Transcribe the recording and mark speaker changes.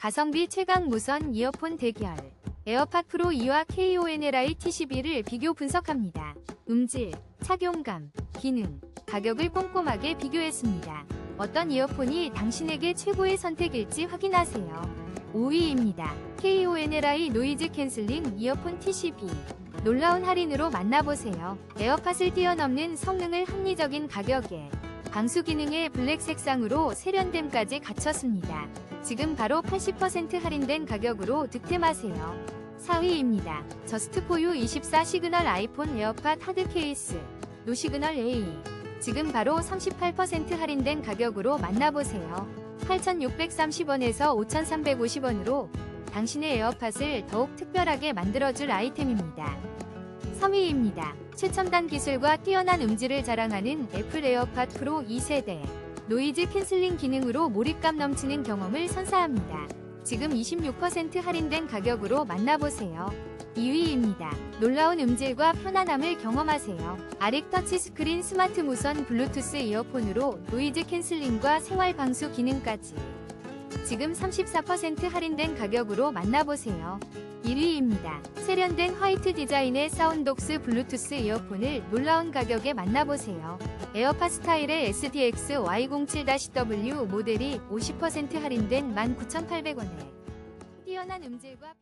Speaker 1: 가성비 최강 무선 이어폰 대결. 에어팟 프로 2와 KONLI T12를 비교 분석합니다. 음질, 착용감, 기능, 가격을 꼼꼼하게 비교했습니다. 어떤 이어폰이 당신에게 최고의 선택일지 확인하세요. 5위입니다. KONLI 노이즈 캔슬링 이어폰 T12. 놀라운 할인으로 만나보세요. 에어팟을 뛰어넘는 성능을 합리적인 가격에 방수 기능의 블랙 색상으로 세련됨까지 갖췄습니다. 지금 바로 80% 할인된 가격으로 득템하세요. 4위입니다. 저스트포유 24 시그널 아이폰 에어팟 하드 케이스 노 시그널 A 지금 바로 38% 할인된 가격으로 만나보세요. 8,630원에서 5,350원으로 당신의 에어팟을 더욱 특별하게 만들어줄 아이템입니다. 3위입니다. 최첨단 기술과 뛰어난 음질을 자랑하는 애플 에어팟 프로 2세대. 노이즈 캔슬링 기능으로 몰입감 넘치는 경험을 선사합니다. 지금 26% 할인된 가격으로 만나보세요. 2위입니다. 놀라운 음질과 편안함을 경험하세요. 아렉 터치 스크린 스마트 무선 블루투스 이어폰으로 노이즈 캔슬링과 생활 방수 기능까지. 지금 34% 할인된 가격으로 만나보세요. 1위입니다. 세련된 화이트 디자인의 사운독스 블루투스 이어폰을 놀라운 가격에 만나보세요. 에어팟 스타일의 SDX Y07-W 모델이 50% 할인된 19,800원에 뛰어난 음질과